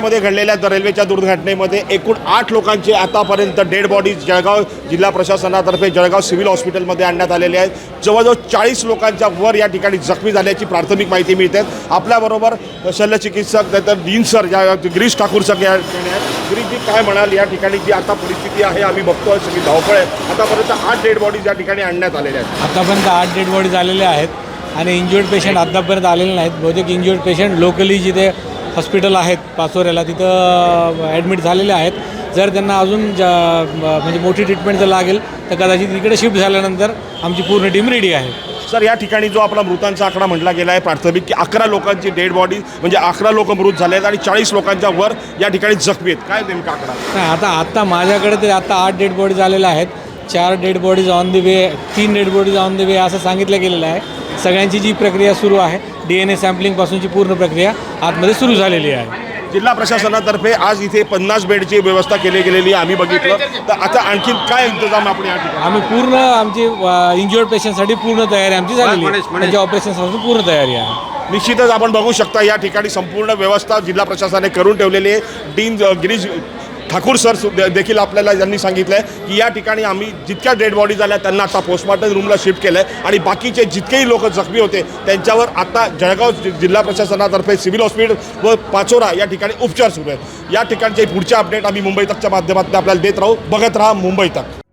मध्ये घडलेल्या रेल्वेच्या दुर्घटनेमध्ये एकूण आठ लोकांचे आतापर्यंत डेड बॉडीज जळगाव जिल्हा प्रशासनातर्फे जळगाव सिव्हिल हॉस्पिटलमध्ये आणण्यात आलेले आहेत. जवळजवळ चाळीस लोकांच्या वर या ठिकाणी जखमी झाल्याची प्राथमिक माहिती मिळते. आपल्याबरोबर शल्यचिकित्सक नंतर डीन सर ज्या गिरीश ठाकूर सर या ठिकाणी गिरीशजी काय म्हणाल या ठिकाणी जी आता परिस्थिती आहे आम्ही बघतोय सगळी धावपळ आहे. आतापर्यंत आठ डेड बॉडीज या ठिकाणी आणण्यात आलेल्या आहेत. आतापर्यंत आठ डेड बॉडी आलेल्या आहेत आणि इंज्युअर्ड पेशंट आतापर्यंत आलेले नाहीत. बहुतेक इंज्युअर्ड पेशंट लोकली जिथे हॉस्पिटल आहेत पाचोऱ्याला तिथं ॲडमिट झालेले आहेत. जर त्यांना अजून जा म्हणजे मोठी ट्रीटमेंट जर लागेल तर कदाचित इकडे शिफ्ट झाल्यानंतर आमची पूर्ण टीम रेडी आहे. सर या ठिकाणी जो आपला मृतांचा आकडा म्हटला गेला आहे प्राथमिक की अकरा लोकांची डेड बॉडी म्हणजे अकरा लोक मृत झाले आहेत आणि चाळीस लोकांच्या वर या ठिकाणी जखमी आहेत. काय नेमका आकडा? नाही आता आत्ता माझ्याकडे तरी आता आठ डेड बॉडी झालेल्या आहेत. चार dead bodies on the way तीन dead bodies on the way असं सांगितलं गेलेलं आहे. सगळ्यांची जी प्रक्रिया सुरू आहे डी एन ए सॅम्पलिंगपासूनची पूर्ण प्रक्रिया आतमध्ये सुरू झालेली आहे. जिल्हा प्रशासनातर्फे आज इथे पन्नास बेडची व्यवस्था केली गेलेली आहे आम्ही बघितलं. तर आता आणखीन काय इंतजाम आपण या ठिकाणी? आम्ही पूर्ण आमची इंज्युअर्ड पेशंटसाठी पूर्ण तयारी आमची झालेली आहे. त्यांच्या ऑपरेशनसाठी पूर्ण तयारी आहे. निश्चितच आपण बघू शकता या ठिकाणी संपूर्ण व्यवस्था जिल्हा प्रशासनाने करून ठेवलेली आहे. डीन गिरीश ठाकूर सर सु- देखील आपल्याला यांनी सांगितलं आहे की या ठिकाणी आम्ही जितक्या डेड बॉडी झाल्या त्यांना आता पोस्टमॉर्टम रूमला शिफ्ट केलं आहे आणि बाकीचे जितकेही लोक जखमी होते त्यांच्यावर आता जळगाव जिल्हा प्रशासनातर्फे सिव्हिल हॉस्पिटल व पाचोरा या ठिकाणी उपचार सुरू आहेत. या ठिकाणचे पुढचे अपडेट आम्ही मुंबई तकच्या माध्यमातून आपल्याला देत राहू. बघत राहा मुंबई तक.